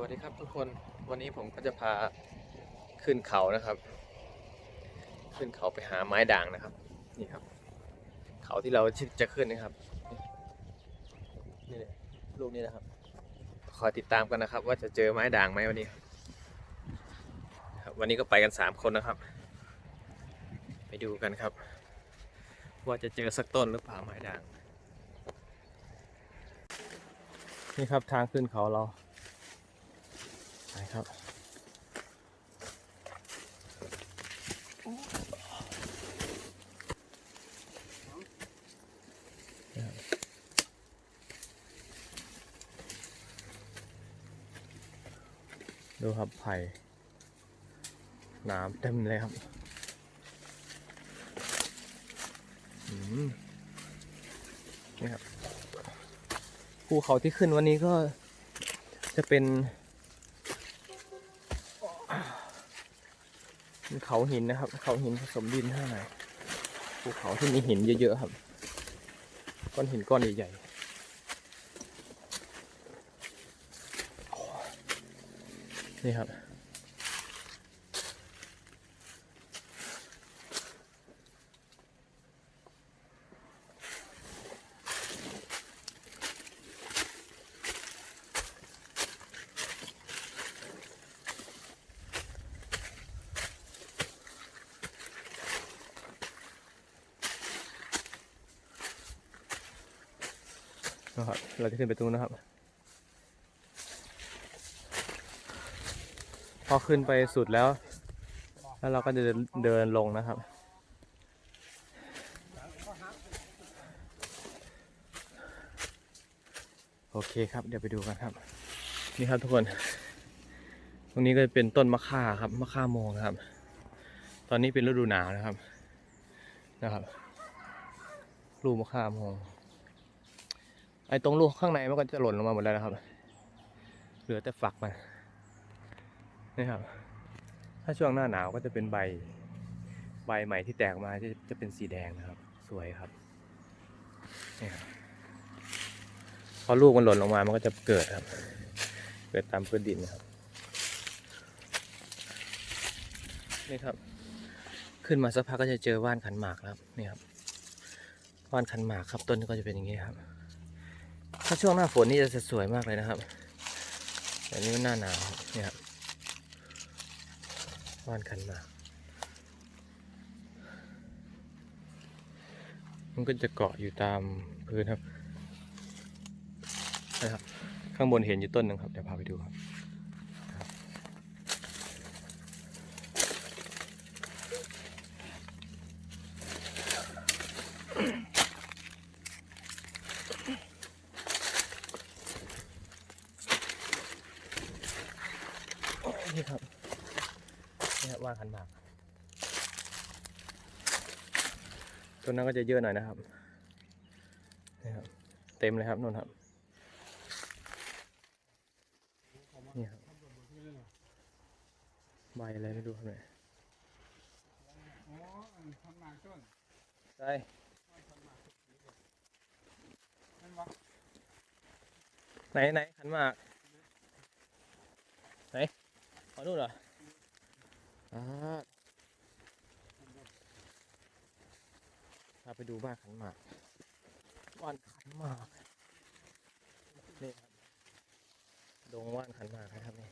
วัสดีครับทุกคนวันนี้ผมก็จะพาขึ้นเขานะครับ ขึ้นเขาไปหาไม้ด่างนะครับ นี่ครับ เขาที่เราจะขึ้นนะครับนี่เลยลูกนี้นะครับคอยติดตามกันนะครับ ว่าจะเจอไม้ด่างไหมวันนี้ครับวันนี้ก็ไปกันสามคนนะครับ ไปดูกันครับ ว่าจะเจอสักต้นหรือเปล่าไม้ด่าง นี่ครับทางขึ้นเขาเรา ไปครับดูครับไผ่น้ำเต็มเลยครับนี่ครับภูเขาที่ขึ้นวันนี้ก็จะเป็น เป็นเขาหินนะครับ เขาหินผสมดินเท่าไหร่ภูเขาที่มีหินเยอะๆครับ ก้อนหินก้อนใหญ่ๆนี่ครับ นะครับ เราจะขึ้นไปตรงนู้นนะครับ พอขึ้นไปสุดแล้ว แล้วเราก็จะเดินลงนะครับโอเคครับเดี๋ยวไปดูกันครับ นี่ครับทุกคน ตรงนี้ก็จะเป็นต้นมะข่าครับมะข่าโมงนะครับ ตอนนี้เป็นฤดูหนาวนะครับนะครับลูมะข่าโมง ไอ้ตรงลูกข้างในมันก็จะหล่นลงมาหมดแล้วนะครับ เหลือแต่ฝักมันนี่ครับ ถ้าช่วงหน้าหนาวก็จะเป็นใบ ใบใหม่ที่แตกมาจะจะเป็นสีแดงนะครับ สวยครับนี่ครับพอลูกมันหล่นลงมามันก็จะเกิดครับ เกิดตามพื้นดินนะครับ นี่ครับ ขึ้นมาสักพักก็จะเจอว่านขันหมากครับ นี่ครับ ว่านขันหมากครับ ต้นก็จะเป็นอย่างนี้ครับ ถ้าช่วงหน้าฝนนี่จะสวยมากเลยนะครับ แต่นี่มันหน้าหนาวเนี่ยครับว่านคันมามันก็จะเกาะอยู่ตามพื้นครับนะครับ ข้างบนเห็นอยู่ต้นหนึ่งครับ เดี๋ยวพาไปดูครับ นี่ครับนี่ครับว่านคันหมากต้ นนั้นก็จะเยอะหน่อยนะครับนี่ครับ เต็มเลยครับนู่นครับนี่ครับใบอะไรไม่รู้ครับเนี่ยใช่นั่นวะไหนไหนขันมากไหนขอดูเหรออ่าาไปดูบ้านขันหมากบ้านขันหมากนี่ครับดงว่านขันหมากนะครับนี่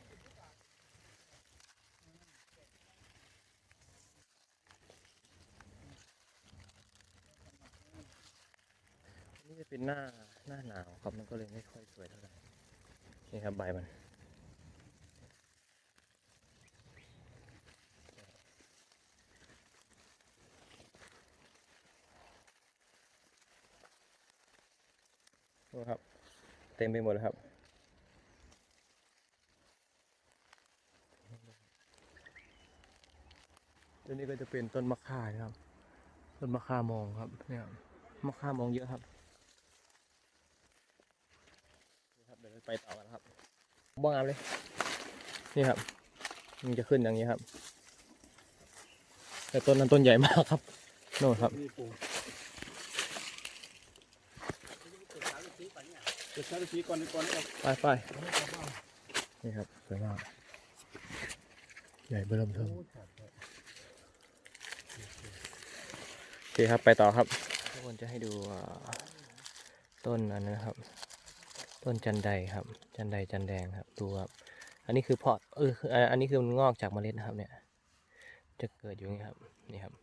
นี่จะเป็นหน้าหน้าหนาวครับมันก็เลยไม่ค่อยสวยเท่าไหร่นี่ครับใบมัน ดูครับ เต็มไปหมดเลยครับ ตัวนี้ก็จะเป็นต้นมะข่าครับ ต้นมะข่ามองครับ เนี่ยมะข่ามองเยอะครับนี่ครับเดี๋ยวไปต่อกันครับบ้างามเลย นี่ครับ มันจะขึ้นอย่างนี้ครับ แต่ต้นนั้นต้นใหญ่มากครับโน่นครับ นี่ปู จะใช้สีก่อนนี่ก่อนนี่ไปไปนี่ครับสวยมากใหญ่เบิ่มเทิมโอ้จัดเลยโอเคครับไปต่อครับ ทุกคนจะให้ดูอ่าต้นอันนั้นนะครับ ต้นจันไดครับ จันไดจันแดงครับดูครับอันนี้คือเพาะเออคืออ่าอันนี้คือมันงอกจากเมล็ดนะครับเนี่ย จะเกิดอยู่อย่างนี้ครับนี่ครับ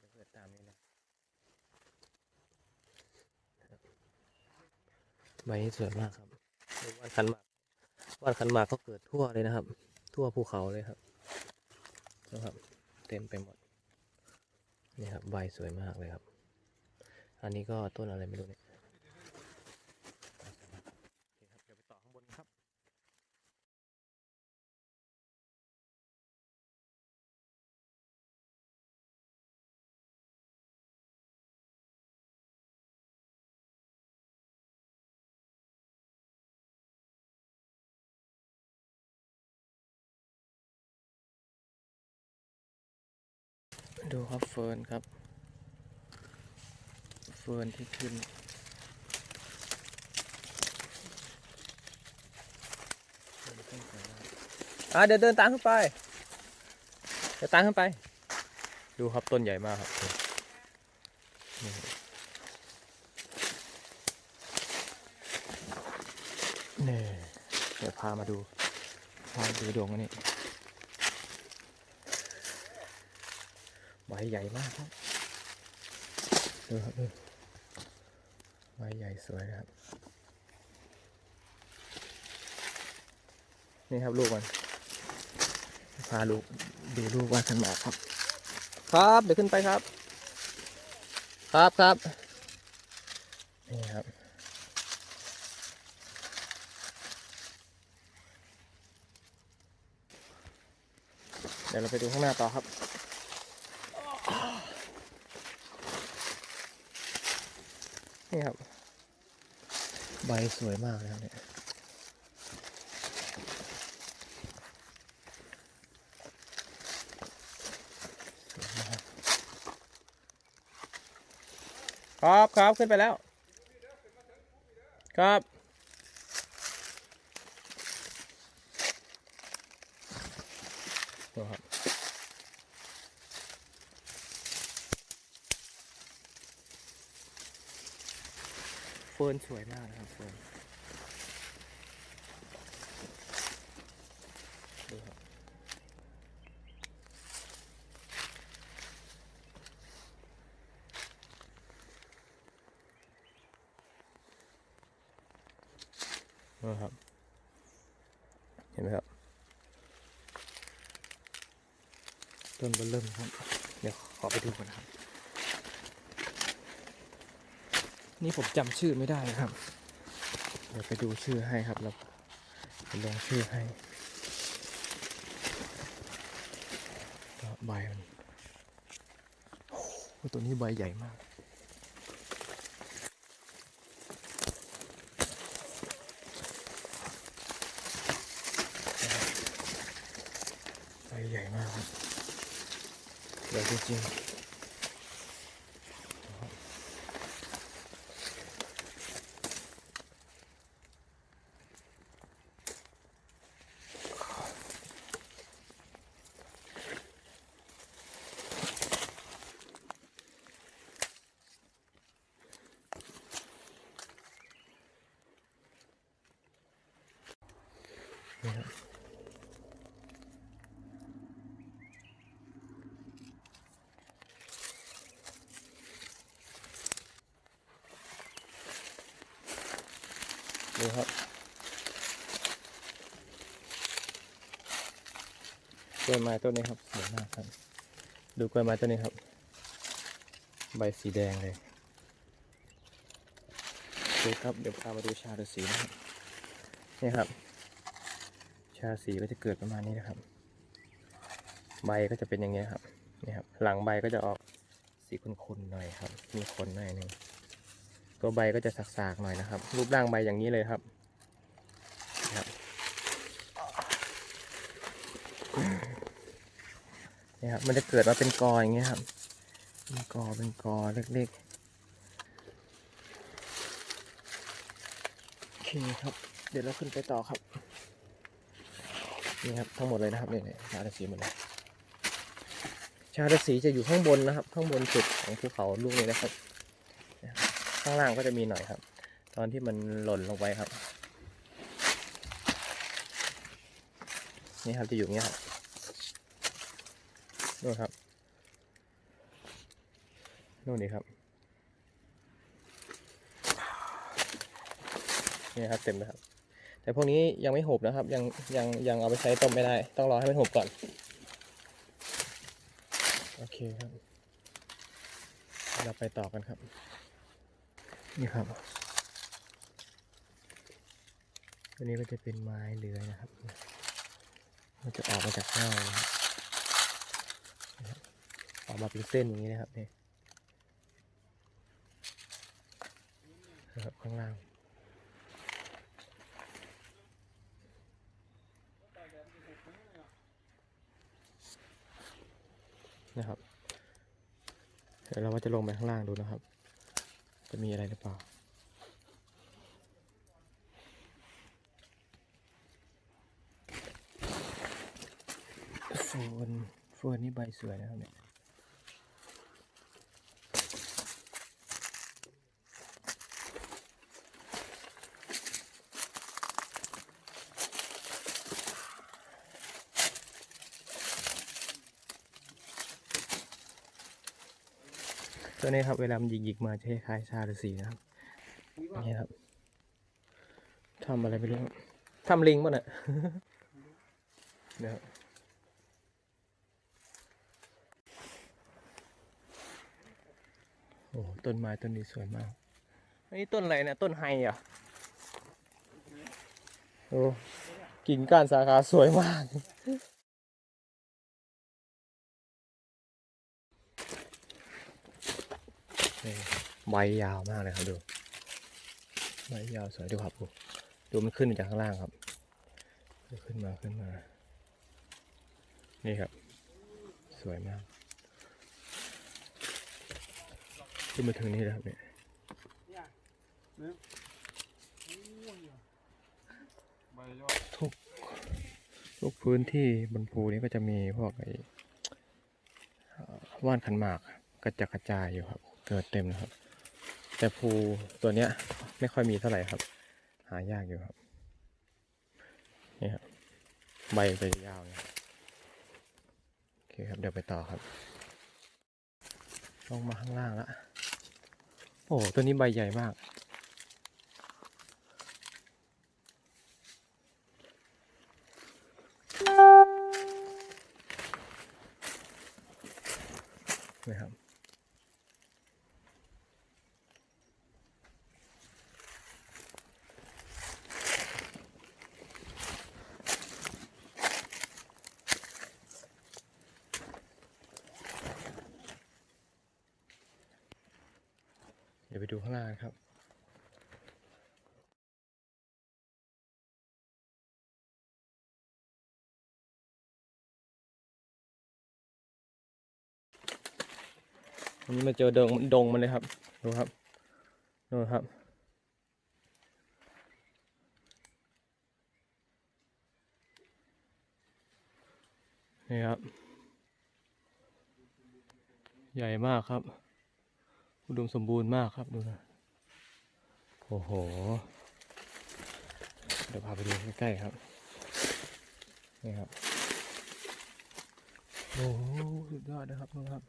จะเกิดตามนี้นะ ใบนี้สวยมากครับว่านขันหมากว่านขันหมากก็เกิดทั่วเลยนะครับ ทั่วภูเขาเลยครับนะครับ เต็มไปหมดนี่ครับใบสวยมากเลยครับ อันนี้ก็ต้นอะไรไม่รู้เนี่ย ดูครับเฟิร์นครับ เฟิร์นที่ขึ้น อะเดี๋ยวเดินตามขึ้นไป เดี๋ยวตามขึ้นไป ดูครับต้นใหญ่มากครับนี่เดี๋ยวพามาดูพาดูดวงอันนี้ ใบใหญ่มากครับดูครับดูใบใหญ่สวยนะครับ นี่ครับลูกมันพาลูกดูลูกว่าขันหมากครับ ครับเดี๋ยวขึ้นไปครับ ครับครับนี่ครับเดี๋ยวเราไปดูข้างหน้าต่อครับ นี่ครับ ใบสวยมากเลยครับเนี่ยครับครับขึ้นไปแล้ว ครับ เฟิร์นสวยมากนะครับเฟิร์นดูครับดูครับ เห็นไหมครับ ต้นเบอร์เริ่มครับ เดี๋ยวขอไปดูก่อนนะครับ นี่ผมจำชื่อไม่ได้ครับ เดี๋ยวไปดูชื่อให้ครับแล้วไปลงชื่อให้ใบมันโอ้ตัวนี้ใบใหญ่มาก ใบใหญ่มากครับใหญ่จริงๆ ดูครับกล้วยไม้ต้นนี้ครับสวยมากครับ ดูกล้วยไม้ต้นนี้ครับ ใบสีแดงเลยโอเครับ เดี๋ยวพามาดูชาฤาษีนะครับ นี่ครับ ชาสีก็จะเกิดประมาณนี้นะครับ ใบก็จะเป็นอย่างเงี้ยครับ นี่ครับ หลังใบก็จะออกสีขุ่นๆหน่อยครับ มีขนหน่อยหนึง ตัวใบก็จะสากๆหน่อยนะครับ รูปร่างใบอย่างนี้เลยครับนะครับนี่ครับ มันจะเกิดมาเป็นกออย่างเงี้ยครับเป็นกอเป็นกอเล็กๆโอเคครับ เดี๋ยวเราขึ้นไปต่อครับ นี่ครับทั้งหมดเลยนะครับนี่ๆชาดสีหมดเลยชาดสีจะอยู่ข้างบนนะครับ ข้างบนสุดของภูเขาลูกนี้นะครับ ข้างล่างก็จะมีหน่อยครับ ตอนที่มันหล่นลงไปครับ นี่ครับจะอยู่อย่างเงี้ยครับนู่นครับนู่นนี่ครับนี่ครับเต็มเลยครับ แต่พวกนี้ยังไม่หุบนะครับ ยังยังยังเอาไปใช้ต้มไม่ได้ ต้องรอให้มันหุบก่อน โอเคครับ เราไปต่อกันครับ นี่ครับอันนี้ก็จะเป็นไม้เลื้อยนะครับ มันจะออกมาจากข้างนะครับนะครับออกมาเป็นเส้นอย่างนี้นะครับนี่นะครับข้างล่างนะครับ เดี๋ยวเราก็จะลงไปข้างล่างดูนะครับ จะมีอะไรหรือเปล่าโฟนโฟนนี่ใบสวยนะครับเนี่ย ตัวนี้ครับเวลามันหยิกๆมาจะคล้ายชาหรือสีนะครับนี่ครับทำอะไรไม่รู้ครับทำลิงป่ะเนี่ยนะครับโอ้ต้นไม้ต้นนี้สวยมากอันนี้ต้นอะไรเนี่ยต้นไฮเหรอะโอ้กิ่งก้านสาขาสวยมาก นี่ ใบยาวมากเลยครับดูใบยาวสวยดูครับดูดูมันขึ้นมาจากข้างล่างครับขึ้นมาขึ้นมา นี่ครับ สวยมาก ขึ้นมาถึงนี่แล้วครับเนี่ยทุกทุกพื้นที่บนภูนี้ก็จะมีพวกไอ้ว่านขันหมากกระจัดกระจายอยู่ครับ เกิดเต็มนะครับ แต่ภูตัวเนี้ยไม่ค่อยมีเท่าไหร่ครับ หายากอยู่ครับนี่ครับใบจะยาวเนี่ยโอเคครับเดี๋ยวไปต่อครับ ลงมาข้างล่างล้วโอ้ตัวนี้ใบใหญ่มาก นะครับ ไปดูข้างล่างครับวันนี้มาเจอดงดงมันเลยครับ ดูครับดูครับ นี่ครับ ใหญ่มากครับ อุดมสมบูรณ์มากครับดูนะโอ้โห เดี๋ยวพาไปดูใกล้ๆครับ นี่ครับ โอ้โหสุดยอดนะครับดูครับ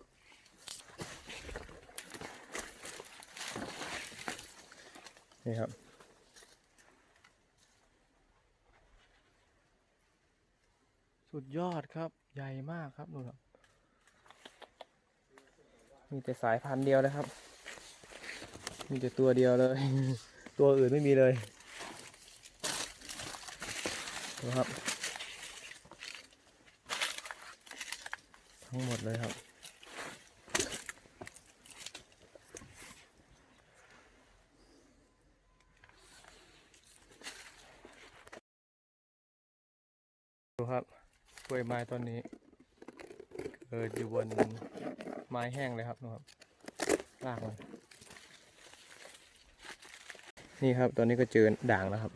นี่ครับสุดยอดครับใหญ่มากครับดูครับมีแต่สายพันธุ์เดียวเลยครับ มีแต่ตัวเดียวเลย ตัวอื่นไม่มีเลยดูครับ ทั้งหมดเลยครับดูครับกล้วยไม้ต้นนี้เกิดอยู่บนไม้แห้งเลยครับดูครับรากมัน นี่ครับ ตอนนี้ก็เจอด่างแล้วครับ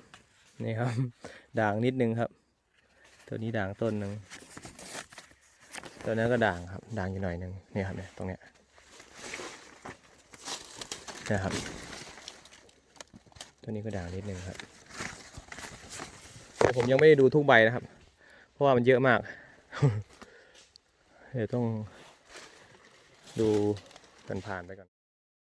นี่ครับ ด่างนิดนึงครับ ตัวนี้ด่างต้นหนึ่งตัวนั้นก็ด่างครับ ด่างอยู่หน่อยหนึ่งนี่ครับเนี่ยตรงเนี้ยนะครับ ตัวนี้ก็ด่างนิดนึงครับแต่ผมยังไม่ได้ดูทุกใบนะครับ เพราะว่ามันเยอะมาก เดี๋ยวต้องดูกันผ่านไปก่อน